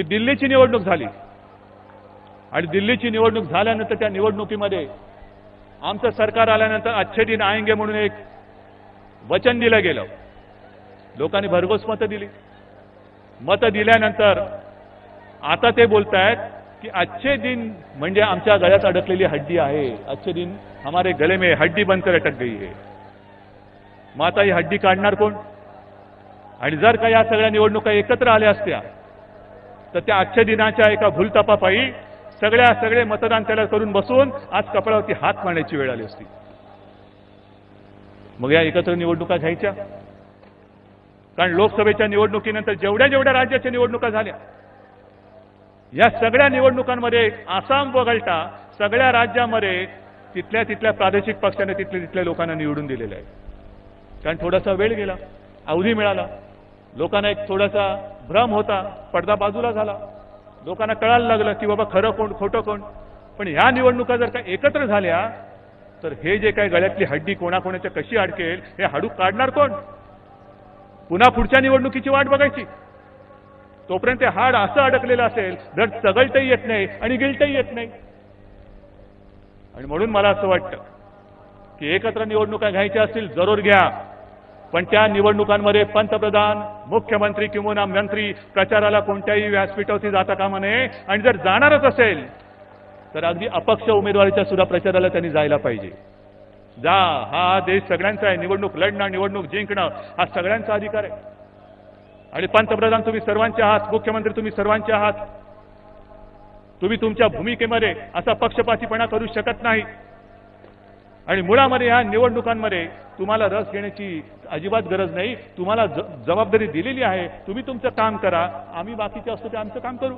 की दिल्लीची निवडणूक झाली. आणि दिल्लीची निवडणूक झाल्यानंतर त्या निवडणुकीमध्ये आमचं सरकार आल्यानंतर अच्छे दिन आएंगे म्हणून एक वचन दिलं गेलं. लोकांनी भरघोस मतं दिली. मतं दिल्यानंतर आता ते बोलतायत की अच्छे दिन म्हणजे आमच्या गळ्यात अडकलेली हड्डी आहे. अच्छे दिन हमारे गले में हड्डी बनकर अटक गई है. मग आता ही हड्डी काढणार कोण? आणि जर का या सगळ्या निवडणुका एकत्र आल्या असत्या तर त्या आजच्या दिनाच्या एका भूलतापापायी सगळ्या सगळे मतदान त्याला करून बसून आज कपाळावरती हात मारण्याची वेळ आली असती. मग या एकत्र निवडणुका घ्यायच्या. कारण लोकसभेच्या निवडणुकीनंतर जेवढ्या जेवढ्या राज्याच्या निवडणुका झाल्या या सगळ्या निवडणुकांमध्ये आसाम वगळता सगळ्या राज्यामध्ये तिथल्या तिथल्या प्रादेशिक पक्षाने तिथल्या तिथल्या लोकांना निवडून दिलेलं आहे. कारण थोडासा वेळ गेला अवधी मिळाला. लोकांना एक थोडासा भ्रम होता पडदा बाजूला झाला. लोकांना कळायला लागलं की बाबा खरं कोण खोटं कोण. पण ह्या निवडणुका जर का एकत्र झाल्या तर हे जे काही गळ्यातली हड्डी कोणाकोणाच्या कशी अडकेल हे हाडू काढणार कोण? पुन्हा पुढच्या निवडणुकीची वाट बघायची. तोपर्यंत ते हाड असं अडकलेलं असेल जर चगळतही येत नाही आणि गिळतही येत नाही. आणि म्हणून मला असं वाटतं की एकत्र निवडणुका घ्यायच्या असतील जरूर घ्या. पण त्या निवडणुकांमध्ये पंतप्रधान मुख्यमंत्री किंवा मंत्री प्रचाराला कोणत्याही व्यासपीठावरती जाता कामा नये. आणि जर जाणारच असेल तर अगदी अपक्ष उमेदवारीच्या सुद्धा प्रचाराला त्यांनी जायला पाहिजे. जा हा देश सगळ्यांचा आहे. निवडणूक लढणं निवडणूक जिंकणं हा सगळ्यांचा अधिकार आहे. आणि पंतप्रधान तुम्ही सर्वांचे आहात मुख्यमंत्री तुम्ही सर्वांचे आहात. तुम्ही तुमच्या भूमिकेमध्ये असा पक्षपातीपणा करू शकत नाही. आणि मुळामध्ये ह्या निवडणुकांमध्ये तुम्हाला रस घेण्याची अजिबात गरज नाही. तुम्हाला जबाबदारी दिलेली आहे. तुम्ही तुमचं काम करा. आम्ही बाकीचे असतो ते आमचं काम करू.